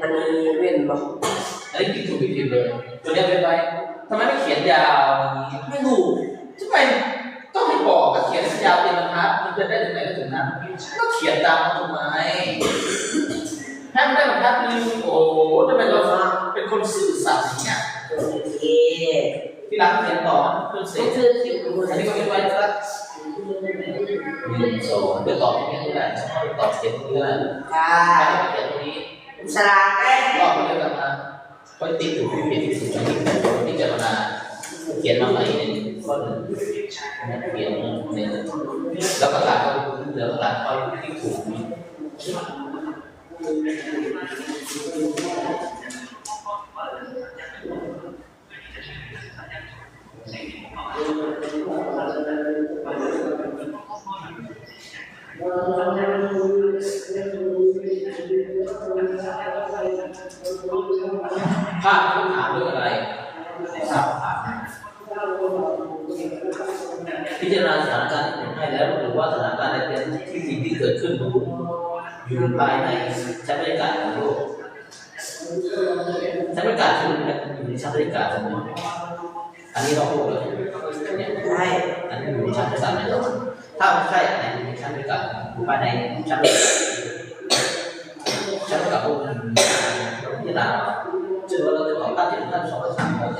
มันมีเว้นบอกอันนี้ผิดถูกผิดผิดเลยตัวนี้เป็นไรทำไมไม่เขียนยาวอย่างนี้ไม่รู้ทำไมต้องให้บอกกับเขียนยาวเป็นบรรทัดมันจะได้ถึงไหนก็ถึงนั้นก็เขียนตามทำไมให้มันได้บรรทัดนึงโอ้ทำไมเราเป็นคนสื่อสารเนี่ยโอเค ที่รักเขียนต่อเพื่อนเสร็จคือคิวอันนี้ก็เป็นไว้สักหนึ่งสองเดี๋ยวตอบตรงนี้ก็ได้ตอบเขียนตรงนี้ก็ได้ค่ะเขียนตรงนี้สลากได้รอบมันเรียกกันมาค่อยติดอยู่ที่ผิดที่สุดที่พิจารณาเขียนมาใหม่ในข้อหนึ่งนะเขียนในแล้วก็หลักก็เหลือหลักค่อยที่ถูกนี่ ภาพที่ถามเรื่องอะไรทราบถามพิจารณาสถานการณ์ที่ผมให้แล้วหรือว่าสถานการณ์ใดเป็นที่สิ่งที่เกิดขึ้นอยู่อยู่ภายในชั้นบรรยากาศของโลกชั้นบรรยากาศคืออยู่ในชั้นบรรยากาศสมมติอันนี้เราพูดเลยเนี่ยได้อันนี้อยู่ในชั้นบรรยากาศแน่นอนถ้าไม่ใช่อันนี้อยู่ในชั้นบรรยากาศ อยู่ภายในชั้นบรรยากาศชั้นบรรยากาศพวกมันพิจารณาจึงเราจะต่อต้านที่ท่านสองสามคน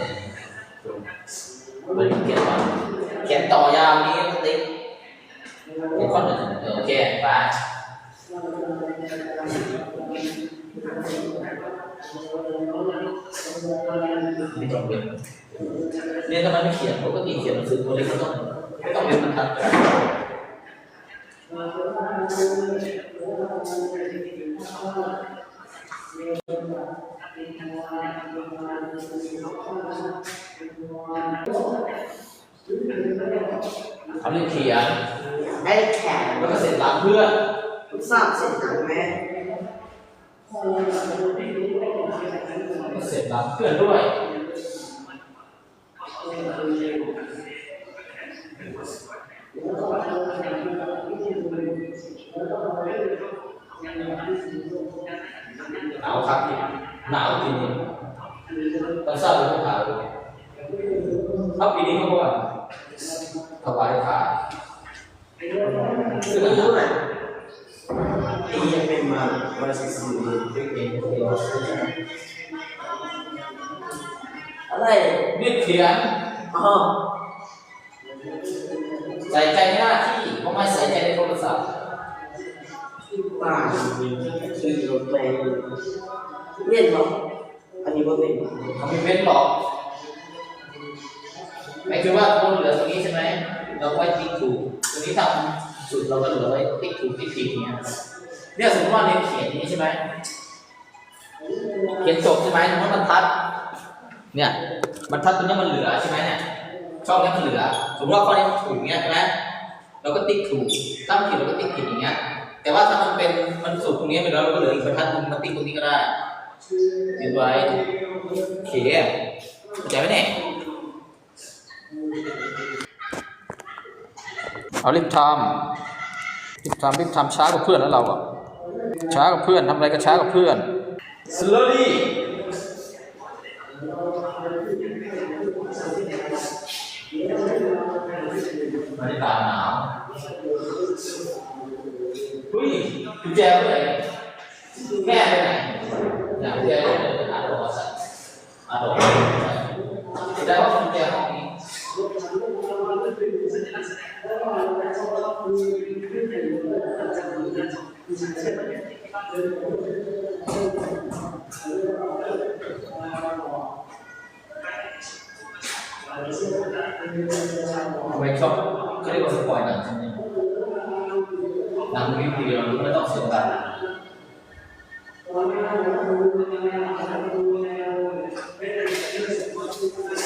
เนี่ยมันเขียนว่าเขียนต่อยาวนี้ก็ติ๊กเขียนข้อหนึ่งโอเคไปไม่ต้องเป็นเนี่ยทำไมไม่เขียนปกติเขียนหนังสือตัวเล็กก็ต้องไม่ต้องเป็นบรรทัดก็ได้เขาเรียกเขียนได้แขนแล้วก็เสร็จตามเพื่อนทราบเสร็จหนังไหมเสร็จตามเพื่อนด้วย หนาวครับหนาวจริงๆตอนเช้าเป็นหนาวถ้าปีนี้เขาบอกว่าถวายขาซึ่งไม่มันหนาวรู้อะ Iya memang masih sulit bikin อะไรนี่เขียนอ๋อใส่ใจในหน้าที่เพราะไม่ใส่ใจในโทรศัพท์ ป่าคือรถไปเว้นบอกอันนี้ว่าเว้นเขาไม่เว้นหรอกหมายถึงว่าเราเหลือตรงนี้ใช่ไหมเราไว้ติ๊กถูกตรงนี้ทำสุดเราก็เหลือไว้ติ๊กถูกติ๊กผิดอย่างเงี้ยเนี่ยสมมติว่าเรียนเขียนอย่างนี้ใช่ไหมเขียนจบใช่ไหมสมมติบรรทัด เนี่ยบรรทัดตรงนี้มันเหลือใช่ไหมเนี่ยช่องนี้มันเหลือ สมมติว่าข้อนี้ถูกเงี้ยใช่ไหมเราก็ติ๊กถูกถ้ามันผิดเราก็ติ๊กผิดอย่างเงี้ย แต่ว่าถ้ามันเป็นมันสุดตรงนี้ไปแล้วเราก็เหลืออีกบรรทัดนึงมาติตรงนี้ก็ได้เขียนไว้เขี่ยเข้าใจไหมเนี่ยเอารีบทำรีบทำรีบทำช้ากว่าเพื่อนแล้วเราอะช้ากว่าเพื่อนทำอะไรก็ช้ากว่าเพื่อน slowly บรรยากาศหนาวเฮ้ยกุญแจไปไหน แม่ไปไหนอยากกุญแจไปไหนอาโดมาใส่อาโดได้ว่ากุญแจห้องนี้ไม่ชอบเขาเรียกว่าสปอยหนังใช่ไหมหนังวิดีโอไม่ต้องเสียงดัง Lord.